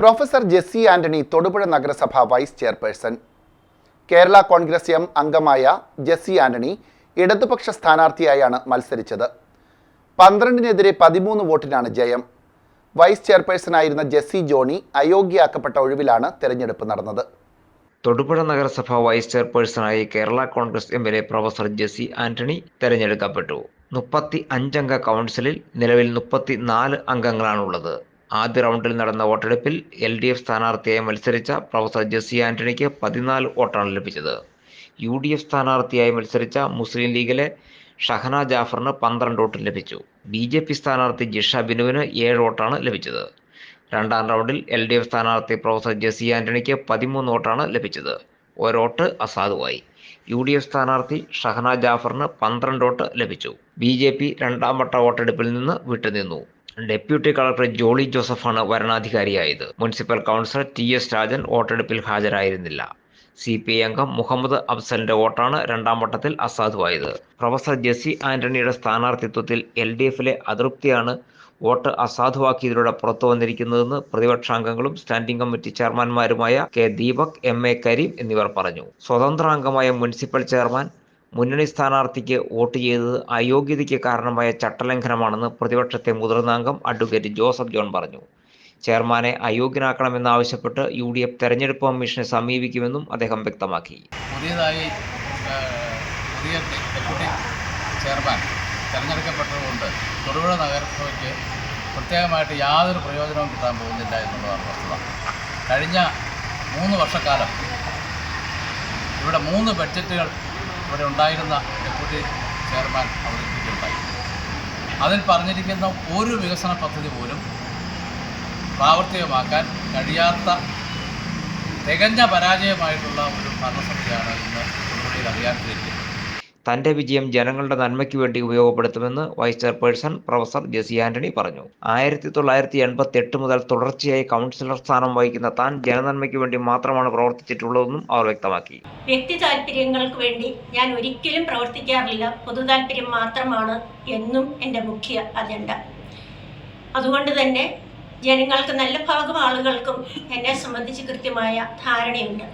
Professor Jessy Antony Thodupuzha നഗരസഭ vice chairperson. Kerala Congress M അംഗമായ ജെസ്സി ആന്റണി ഇടതുപക്ഷ സ്ഥാനാർത്ഥിയായാണ് മത്സരിച്ചത്. പന്ത്രണ്ടിനെതിരെ പതിമൂന്ന് വോട്ടിനാണ് ജയം. വൈസ് ചെയർപേഴ്സണായിരുന്ന ജെസ്സി ജോണി അയോഗ്യയാക്കപ്പെട്ട ഒഴിവിലാണ് തെരഞ്ഞെടുപ്പ് നടന്നത്. തൊടുപുഴ നഗരസഭ vice ചെയർപേഴ്സണായി Kerala Congress M L A professor Jessy Antony തെരഞ്ഞെടുക്കപ്പെട്ടു. മുപ്പത്തി അഞ്ചംഗ കൗൺസിലിൽ നിലവിൽ മുപ്പത്തി നാല് അംഗങ്ങളാണുള്ളത്. ആദ്യ റൗണ്ടിൽ നടന്ന വോട്ടെടുപ്പിൽ എൽ ഡി എഫ് സ്ഥാനാർത്ഥിയായി മത്സരിച്ച പ്രൊഫസർ ജെസ്സി ആന്റണിക്ക് പതിനാല് വോട്ടാണ് ലഭിച്ചത്. യു ഡി എഫ് സ്ഥാനാർത്ഥിയായി മത്സരിച്ച മുസ്ലിം ലീഗിലെ ഷഹന ജാഫറിന് പന്ത്രണ്ട് വോട്ട് ലഭിച്ചു. ബി ജെ പി സ്ഥാനാർത്ഥി ജിഷ ബിനുവിന് ഏഴ് വോട്ടാണ് ലഭിച്ചത്. രണ്ടാം റൗണ്ടിൽ എൽ ഡി എഫ് സ്ഥാനാർത്ഥി പ്രൊഫസർ ജെസ്സി ആന്റണിക്ക് പതിമൂന്ന് വോട്ടാണ് ലഭിച്ചത്. ഒരു വോട്ട് അസാധുവായി. യു ഡി എഫ് സ്ഥാനാർത്ഥി ഷഹന ജാഫറിന് പന്ത്രണ്ട് വോട്ട് ലഭിച്ചു. ബി ജെ പി രണ്ടാം വട്ട വോട്ടെടുപ്പിൽ നിന്ന് വിട്ടുനിന്നു. ഡെപ്യൂട്ടി കളക്ടർ ജോളി ജോസഫാണ് വരണാധികാരിയായത്. Municipal councillor T S Rajan വോട്ടെടുപ്പിൽ ഹാജരായിരുന്നില്ല. സി പി ഐ അംഗം മുഹമ്മദ് അഫ്സലിന്റെ വോട്ടാണ് രണ്ടാം വട്ടത്തിൽ അസാധുവായത്. പ്രൊഫസർ ജെസി ആന്റണിയുടെ സ്ഥാനാർത്ഥിത്വത്തിൽ എൽ ഡി എഫിലെ അതൃപ്തിയാണ് വോട്ട് അസാധുവാക്കിയതിലൂടെ പുറത്തു വന്നിരിക്കുന്നതെന്ന് പ്രതിപക്ഷാംഗങ്ങളും standing committee ചെയർമാൻമാരുമായ K Deepak M A Kareem എന്നിവർ പറഞ്ഞു. സ്വതന്ത്ര അംഗമായ മുനിസിപ്പൽ ചെയർമാൻ മുന്നണി സ്ഥാനാർത്ഥിക്ക് വോട്ട് ചെയ്തത് അയോഗ്യതയ്ക്ക് കാരണമായ ചട്ടലംഘനമാണെന്ന് പ്രതിപക്ഷത്തെ മുതിർന്ന അംഗം അഡ്വക്കേറ്റ് ജോസഫ് ജോൺ പറഞ്ഞു. ചെയർമാനെ അയോഗ്യനാക്കണമെന്നാവശ്യപ്പെട്ട് യു ഡി എഫ് തെരഞ്ഞെടുപ്പ് കമ്മീഷനെ സമീപിക്കുമെന്നും അദ്ദേഹം വ്യക്തമാക്കി. പുതിയതായി പുതിയ ഡെപ്യൂട്ടി ചെയർമാൻ തെരഞ്ഞെടുക്കപ്പെട്ടതുകൊണ്ട് തൊടുപുഴ നഗരസഭയ്ക്ക് പ്രത്യേകമായിട്ട് യാതൊരു പ്രയോജനവും കിട്ടാൻ പോകുന്നില്ല എന്നുള്ളതാണ് വസ്തുത. കഴിഞ്ഞ മൂന്ന് വർഷക്കാലം ഇവിടെ മൂന്ന് ബഡ്ജറ്റുകൾ ഇവിടെ ഉണ്ടായിരുന്ന ഡെപ്യൂട്ടി ചെയർമാൻ അവതരിപ്പിക്കുകയുണ്ടായി അതിൽ പറഞ്ഞിരിക്കുന്ന ഒരു വികസന പദ്ധതി പോലും പ്രാവർത്തികമാക്കാൻ കഴിയാത്ത തികഞ്ഞ പരാജയമായിട്ടുള്ള ഒരു ഭരണസമിതിയാണ് ഇന്ന് തൊടുപുഴയിൽ അധികാരത്തിലിരിക്കുന്നത് തന്റെ വിജയം ജനങ്ങളുടെ നന്മയ്ക്ക് വേണ്ടി ഉപയോഗപ്പെടുത്തുമെന്ന് vice chairperson professor Jessy Antony പറഞ്ഞു. ആയിരത്തി തൊള്ളായിരത്തി എൺപത്തി എട്ട് മുതൽ തുടർച്ചയായി കൗൺസിലർ സ്ഥാനം വഹിക്കുന്ന താൻ ജനനന്മയ്ക്ക് വേണ്ടി മാത്രമാണ് പ്രവർത്തിച്ചിട്ടുള്ളതെന്നും അവർ വ്യക്തമാക്കി. വ്യക്തി താല്പര്യങ്ങൾക്ക് വേണ്ടി ഞാൻ ഒരിക്കലും പ്രവർത്തിക്കാറില്ല. പൊതു താല്പര്യം മാത്രമാണ് എന്നും എന്റെ മുഖ്യ അജണ്ട. അതുകൊണ്ട് തന്നെ ജനങ്ങൾക്ക് നല്ല ഭാഗം ആളുകൾക്കും എന്നെ സംബന്ധിച്ച് കൃത്യമായ ധാരണയുണ്ട്.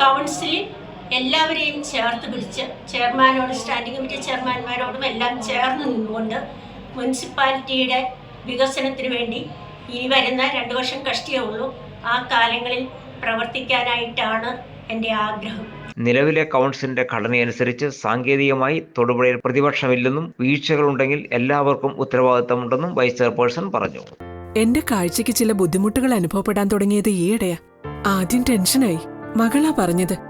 കൗൺസിലിൽ എല്ലാവരെയും ചേർത്ത് പിടിച്ച് ചെയർമാനോട് സ്റ്റാൻഡിംഗ് കമ്മിറ്റി ചെയർമാൻമാരോടും എല്ലാം ചേർന്ന് നിന്നുകൊണ്ട് മുനിസിപ്പാലിറ്റിയുടെ വികസനത്തിന് വേണ്ടി ഇനി വരുന്ന രണ്ട് വർഷം കഷ്ടിയേ ഉള്ളൂ. ആ കാലങ്ങളിൽ പ്രവർത്തിക്കാനായിട്ടാണ് എന്റെ ആഗ്രഹം. നിലവിലെ കൗൺസിലിന്റെ ഘടനയനുസരിച്ച് സാങ്കേതികമായി തൊടുപുഴയിൽ പ്രതിപക്ഷമില്ലെന്നും വീഴ്ചകളുണ്ടെങ്കിൽ എല്ലാവർക്കും ഉത്തരവാദിത്തമുണ്ടെന്നും വൈസ് ചെയർപേഴ്സൺ പറഞ്ഞു. എന്റെ കാഴ്ചയ്ക്ക് ചില ബുദ്ധിമുട്ടുകൾ അനുഭവപ്പെടാൻ തുടങ്ങിയത് ഈയിടെയാ. ആദ്യം ടെൻഷനായി. മകളാ പറഞ്ഞത്.